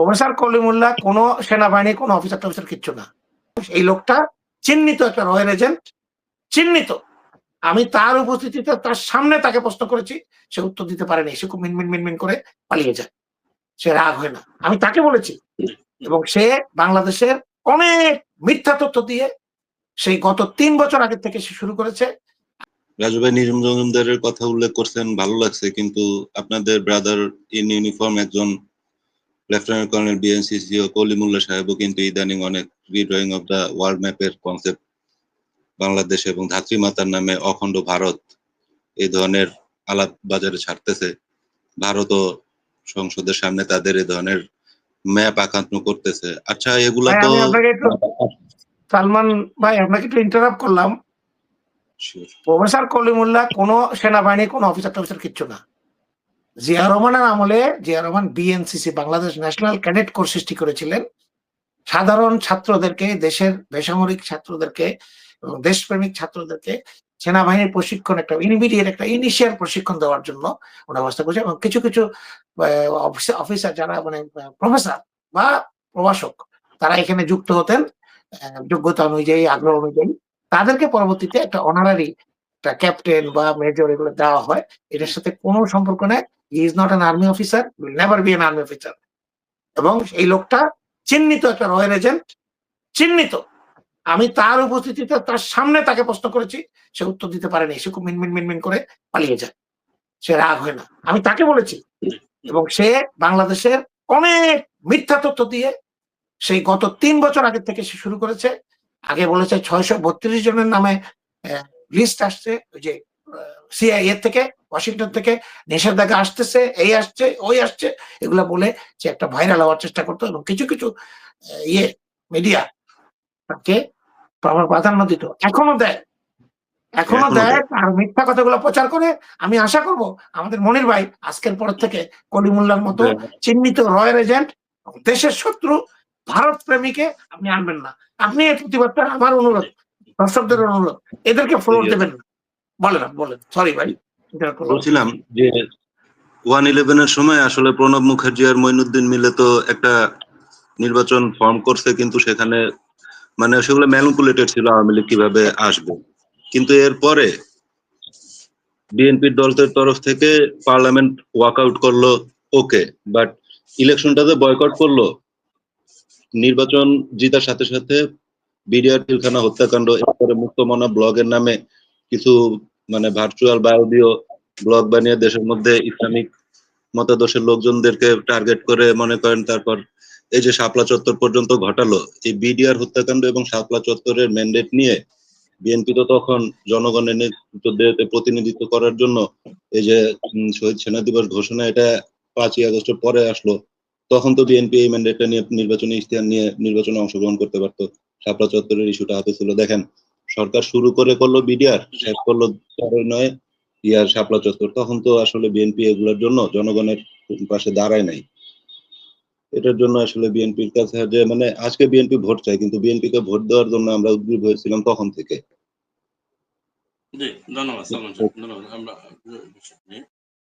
Professor Kalimullah কোনো সেনাবাহিনী, কোনো অফিসার টফিসার কিচ্ছু না। এই লোকটা চিহ্নিত একটা রয়্যাল এজেন্ট চিহ্নিত। আমি তার উপস্থিতিতে তার সামনে তাকে প্রশ্ন করেছি, সে উত্তর দিতে পারেনি। সে খুব মিনমিন মিনমিন করে পালিয়ে যায়। সে রাগ হয় না। আমি তাকে বলেছি এবং সে বাংলাদেশের অনেক মিথ্যা তথ্য দিয়ে সেই গত তিন বছর আগে থেকে সে শুরু করেছে। রাজু নিজাম কথা উল্লেখ করছেন, ভালো লাগছে। কিন্তু আপনাদের ব্রাদার ইন ইউনিফর্ম একজন লেফটেন্যান্ট কর্নেল কলিমুল্লাহ সাহেবও কিন্তু ইদানিং অনেক রিড্রয়িং অফ দ্য ওয়ার্ল্ড ম্যাপের কনসেপ্ট বাংলাদেশ এবং ধাত্রীমাতার নামে অখণ্ড ভারত এই ধরনের আলাপ বাজারে ছাড়তেছে। ভারতও সংসদের সামনে তাদের এই ধরনের ম্যাপ আকান্ত করতেছে। আচ্ছা এগুলা তো সালমান ভাই আপনাকে একটু ইন্টারাপ্ট করলাম. প্রফেসর কলিমুল্লাহ কোনো সেনাবাহিনী কোনো অফিসার টফিসার কিচ্ছু না। জিয়া রহমানের আমলে Zia Rahman BNCC Bangladesh national cadet corps সৃষ্টি করেছিলেন। সাধারণ ছাত্রদেরকে, দেশের বেসামরিক ছাত্রদেরকে এবং দেশপ্রেমিক ছাত্রদেরকে সেনাবাহিনীর প্রশিক্ষণ একটা ইমিডিয়েট একটা ইনিশিয়াল প্রশিক্ষণ দেওয়ার জন্য ওরা ব্যবস্থা করেছে এবং কিছু কিছু অফিসার যারা মানে প্রফেসর বা প্রভাষক, তারা এখানে যুক্ত হতেন যোগ্যতা অনুযায়ী, আগ্রহ অনুযায়ী। তাদেরকে পরবর্তীতে একটা অনারারি একটা ক্যাপ্টেন বা মেজর এগুলো দেওয়া হয়। এটার সাথে কোনো সম্পর্ক নেই। Is not an army officer will never be an army officer এবং এই লোকটা চিহ্নিত একটা রয়্যাল এজেন্ট, চিহ্নিত। আমি তার উপস্থিতিতে তার সামনে তাকে প্রশ্ন করেছি, সে উত্তর দিতে পারেনি, সে খুব মিনমিন মিনমিন করে পালিয়ে যায়। সে রাগ হয় না। আমি তাকে বলেছি, এবং সে বাংলাদেশের অনেক মিথ্যা তথ্য দিয়ে সেই গত তিন বছর আগে থেকে সে শুরু করেছে। আগে বলেছে ছয়শো বত্রিশ জনের নামে লিস্ট আসছে, ওই যে সিআইএ থেকে ওয়াশিংটন থেকে নিষেধাজ্ঞা আসতেছে এই আসছে ওই আসছে এগুলা বলে সে একটা ভাইরাল হওয়ার চেষ্টা করতো এবং কিছু কিছু ইয়ে মিডিয়া তাকে প্রাধান্য দিত। এখনও দেয়। এখনও দেয় দেয়। আর মিথ্যা কথাগুলো প্রচার করে। আমি আশা করব আমাদের মনির ভাই আজকের পর থেকে কলিমুল্লার মতো চিহ্নিত রয়্যাল এজেন্ট দেশের শত্রু ভারত প্রেমীকে আপনি আনবেন না। আপনি এই প্রতিবাদটা আমার অনুরোধ দর্শকদের অনুরোধ। এদেরকে ফ্লোর দেবেন না। বলেন বলেন সরি ভাই। বলছিলাম যে ওয়ান ইলেভেনের সময় আসলে প্রণব মুখার্জি আর মইনুদ্দিন মিলে তো একটা নির্বাচন ফর্ম করছে কিন্তু সেখানে মানে সেগুলো ম্যানুপুলেটেড ছিল আওয়ামী লীগ কীভাবে আসবে। কিন্তু এরপরে বিএনপির দলের তরফ থেকে পার্লামেন্ট ওয়াকআউট করল ওকে বাট ইলেকশনটাতে বয়কট করল নির্বাচন জিতার সাথে সাথে বিডিআর পিলখানা হত্যাকাণ্ড এরপরে মুক্তমনা ব্লগের নামে কিছু মানে ভার্চুয়াল বায়োডিও ব্লগ বানিয়ে দেশের মধ্যে ইসলামিক মতাদর্শের লোকজনদেরকে টার্গেট করে মনে করেন, তারপর এই যে শাপলা চত্বর পর্যন্ত ঘটালো, এই বিডিআর হত্যাকাণ্ড এবং শাপলা চত্বরের ম্যান্ডেট নিয়ে বিএনপি তো তখন জনগণের নেতৃত্ব প্রতিনিধিত্ব করার জন্য এই যে শহীদ সেনা দিবস ঘোষণা এটা পাঁচই আগস্টের পরে আসলো, তখন তো বিএনপি এই ম্যান্ডেটটা নিয়ে নির্বাচনী ইশতেহার নিয়ে নির্বাচনে অংশগ্রহণ করতে পারতো, শাপলা চত্বরের ইস্যুটা হাতে ছিল দেখেন। সরকার শুরু করে করল বিডিআর শেষ করল নয় ইয়ার শাপলা চত্বর। তখন তো আসলে বিএনপি এগুলোর জন্য জনগণের পাশে দাঁড়ায় নাই। এটার জন্য আসলে বিএনপির কাছে যে মানে আজকে বিএনপি ভোট চাই কিন্তু বিএনপিকে ভোট দেওয়ার জন্য আমরা উদ্গ্রীব হয়েছিলাম তখন থেকে। জি ধন্যবাদ ধন্যবাদ। আমরা